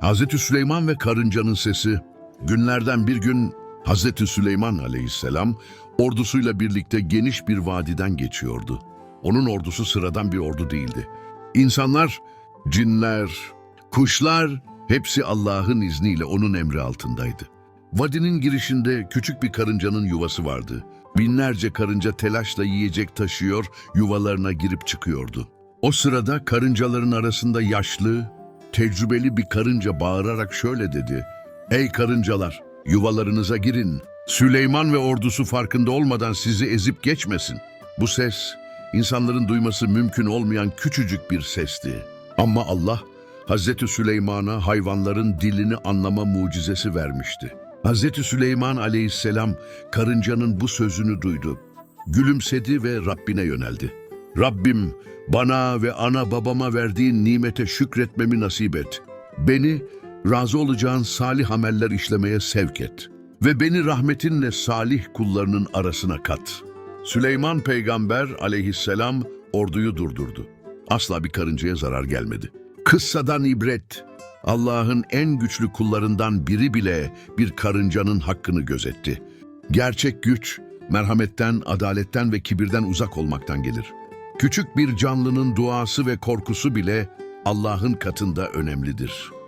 Hazreti Süleyman ve karıncanın sesi. Günlerden bir gün Hazreti Süleyman aleyhisselam ordusuyla birlikte geniş bir vadiden geçiyordu. Onun ordusu sıradan bir ordu değildi. İnsanlar, cinler, kuşlar hepsi Allah'ın izniyle onun emri altındaydı. Vadinin girişinde küçük bir karıncanın yuvası vardı. Binlerce karınca telaşla yiyecek taşıyor, yuvalarına girip çıkıyordu. O sırada karıncaların arasında yaşlı, tecrübeli bir karınca bağırarak şöyle dedi. Ey karıncalar, yuvalarınıza girin. Süleyman ve ordusu farkında olmadan sizi ezip geçmesin. Bu ses, insanların duyması mümkün olmayan küçücük bir sesti. Ama Allah, Hazreti Süleyman'a hayvanların dilini anlama mucizesi vermişti. Hazreti Süleyman aleyhisselam karıncanın bu sözünü duydu. Gülümsedi ve Rabbine yöneldi. Rabbim bana ve ana babama verdiğin nimete şükretmemi nasip et. Beni razı olacağın salih ameller işlemeye sevk et. Ve beni rahmetinle salih kullarının arasına kat. Süleyman peygamber aleyhisselam orduyu durdurdu. Asla bir karıncaya zarar gelmedi. Kıssadan ibret. Allah'ın en güçlü kullarından biri bile bir karıncanın hakkını gözetti. Gerçek güç, merhametten, adaletten ve kibirden uzak olmaktan gelir. Küçük bir canlının duası ve korkusu bile Allah'ın katında önemlidir.